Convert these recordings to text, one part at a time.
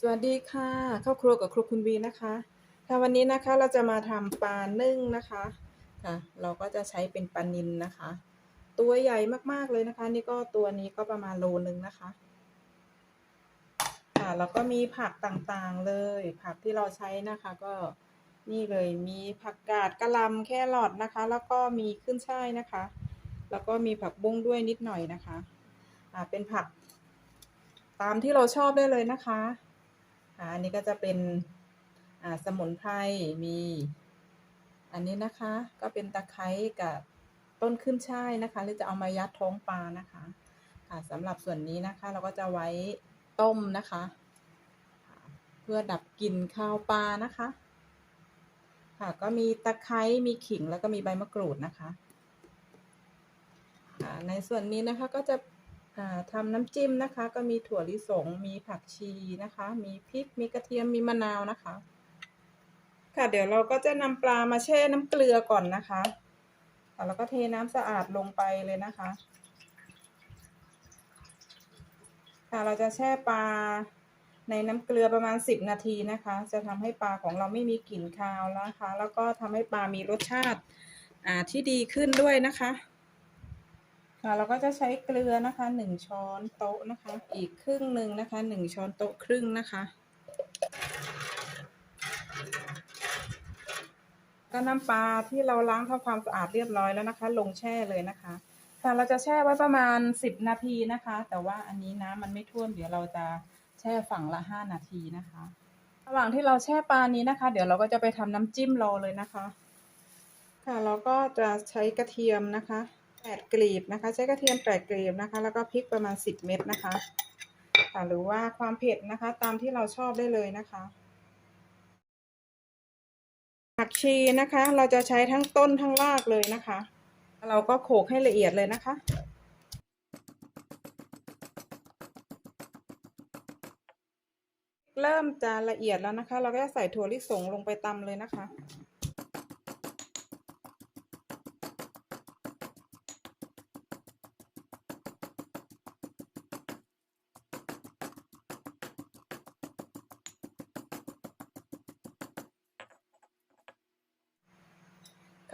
สวัสดีค่ะเข้าครัวกับครัวคุณวีนะคะค่ะวันนี้นะคะเราจะมาทำปลานึ่งนะคะค่ะเราก็จะใช้เป็นปลานิลนะคะ ตัวใหญ่มากๆเลยนะคะ นี่ก็ตัวนี้ก็ประมาณโลนึงนะคะค่ะแล้วก็มีผักต่างๆเลย ผักที่เราใช้นะคะ ก็นี่เลยมีผักกาดกระลำแครอทนะคะ แล้วก็มีขึ้นช่ายนะคะ แล้วก็มีผักบุ้งด้วยนิดหน่อยนะคะอ่าเป็นผัก ตามที่เราชอบได้เลยนะคะ อันนี้ก็จะเป็นสมุนไพรมี อันนี้นะคะก็เป็นตะไคร้กับต้นขึ้นช่ายนะคะ หรือจะเอามายัดท้องปลานะคะค่ะสำหรับส่วนนี้นะคะเราก็จะไว้ต้มนะคะ เพื่อดับกลิ่นคาวปลานะคะ ค่ะก็มีตะไคร้มีขิงแล้วก็มีใบมะกรูดนะคะในส่วนนี้นะคะก็จะ ทำน้ำจิ้มนะคะ ก็มีถั่วลิสง มีผักชีนะคะ มีพริก มีกระเทียม มีมะนาวนะคะ ค่ะ เดี๋ยวเราก็จะนำปลามาแช่น้ำเกลือก่อนนะคะแล้วก็เทน้ำสะอาดลงไปเลยนะคะ ค่ะ เราจะแช่ปลาในน้ำเกลือประมาณ 10 นาทีนะคะ จะทำให้ปลาของเราไม่มีกลิ่นคาวนะคะ แล้วก็ทำให้ปลามีรสชาติอ่าที่ดีขึ้นด้วยนะคะ ค่ะเราก็จะใช้เกลือนะคะหนึ่งช้อนโต๊ะนะคะ อีกครึ่งหนึ่งนะคะหนึ่งช้อนโต๊ะครึ่งนะคะก็น้ำปลาที่เราล้างทำความสะอาดเรียบร้อยแล้วนะคะ ลงแช่เลยนะคะค่ะเราจะแช่ไว้ประมาณสิบนาทีนะคะ แต่ว่าอันนี้น้ำมันไม่ท่วมเดี๋ยวเราจะแช่ฝั่งละห้านาทีนะคะ ระหว่างที่เราแช่ปลานี้นะคะ เดี๋ยวเราก็จะไปทำน้ำจิ้มรอเลยนะคะ ค่ะเราก็จะใช้กระเทียมนะคะ แปดกลีบนะคะ ใช้กระเทียมแปดกลีบนะคะ แล้วก็พริกประมาณสิบเม็ดนะคะหรือว่าความเผ็ดนะคะ ตามที่เราชอบได้เลยนะคะผักชีนะคะ เราจะใช้ทั้งต้นทั้งรากเลยนะคะ เราก็โขลกให้ละเอียดเลยนะคะเริ่มจะละเอียดแล้วนะคะ เราก็จะใส่ถั่วลิสงลงไปตำเลยนะคะ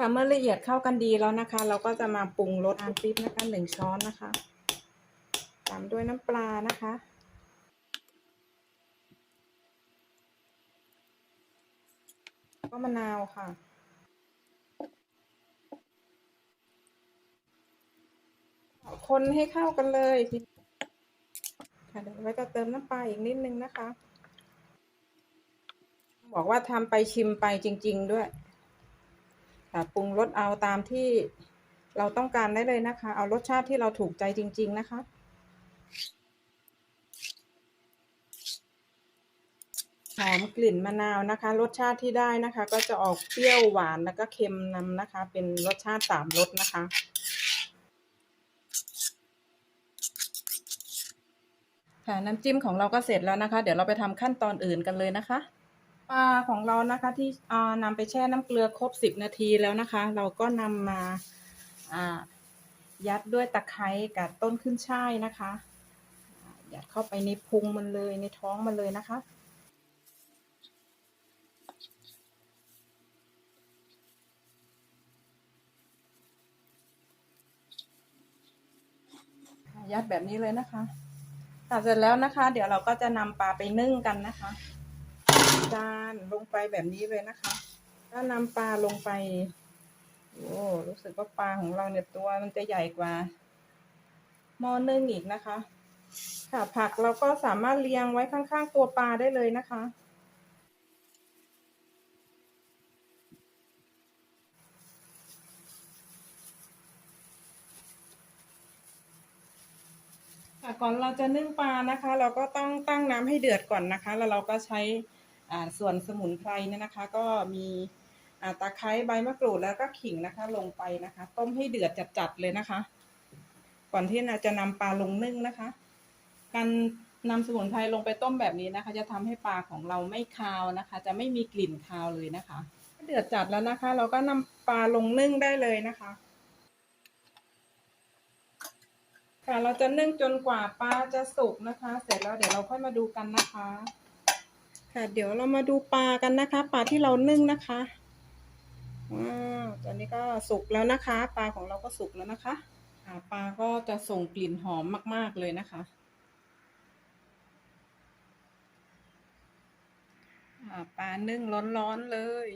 ค่ะเมื่อละเอียดเข้ากันดีแล้วนะคะ เราก็จะมาปรุงรสน้ำพริกนะคะหนึ่งช้อนนะคะ ตามด้วยน้ำปลานะคะ ก็มะนาวค่ะ คนให้เข้ากันเลยค่ะเดี๋ยวเราจะเติมน้ำปลาอีกนิดนึงนะคะ บอกว่าทำไปชิมไปจริง ๆ ด้วย ค่ะปรุงรสเอาตามที่เราต้องการได้เลยนะคะ เอารสชาติที่เราถูกใจจริง ๆ นะคะหอมกลิ่นมะนาวนะคะ รสชาติที่ได้นะคะ ก็จะออกเปรี้ยวหวานแล้วก็เค็มนำนะคะ เป็นรสชาติสามรสนะคะค่ะน้ำจิ้มของเราก็เสร็จแล้วนะคะ เดี๋ยวเราไปทำขั้นตอนอื่นกันเลยนะคะ ปลาของเรานะคะที่อ่านำไปแช่น้ำเกลือครบสิบนาทีแล้วนะคะ เราก็นำมาอ่ายัดด้วยตะไคร้กับต้นขึ้นช่ายนะคะยัดเข้าไปในพุงมันเลยในท้องมันเลยนะคะยัดแบบนี้เลยนะคะค่ะเสร็จแล้วนะคะ เดี๋ยวเราก็จะนำปลาไปนึ่งกันนะคะ จานลงไปแบบนี้เลยนะคะก็นำปลาลงไป โอ้รู้สึกว่าปลาของเราเนี่ยตัวมันจะใหญ่กว่าหม้อนึ่งอีกนะคะ ค่ะ ผักเราก็สามารถเรียงไว้ข้างๆตัวปลาได้เลยนะคะค่ะก่อนเราจะนึ่งปลานะคะ เราก็ต้องตั้งน้ำให้เดือดก่อนนะคะ แล้วเราก็ใช้ ส่วนสมุนไพรเนี่ยนะคะ ก็มีตะไคร้ใบมะกรูดแล้วก็ขิงนะคะ ลงไปนะคะ ต้มให้เดือดจัดๆเลยนะคะ ก่อนที่เราจะนำปลาลงนึ่งนะคะ การนำสมุนไพรลงไปต้มแบบนี้นะคะ จะทำให้ปลาของเราไม่คาวนะคะ จะไม่มีกลิ่นคาวเลยนะคะเดือดจัดแล้วนะคะ เราก็นำปลาลงนึ่งได้เลยนะคะค่ะเราจะนึ่งจนกว่าปลาจะสุกนะคะ เสร็จแล้วเดี๋ยวเราค่อยมาดูกันนะคะ ค่ะเดี๋ยวเรามาดูปลากันนะคะ ปลาที่เรานึ่งนะคะว้าวตอนนี้ก็สุกแล้วนะคะ ปลาของเราก็สุกแล้วนะคะอ่าปลาก็จะส่งกลิ่นหอมมาก ๆ เลยนะคะอ่าปลานึ่งร้อน ๆ เลย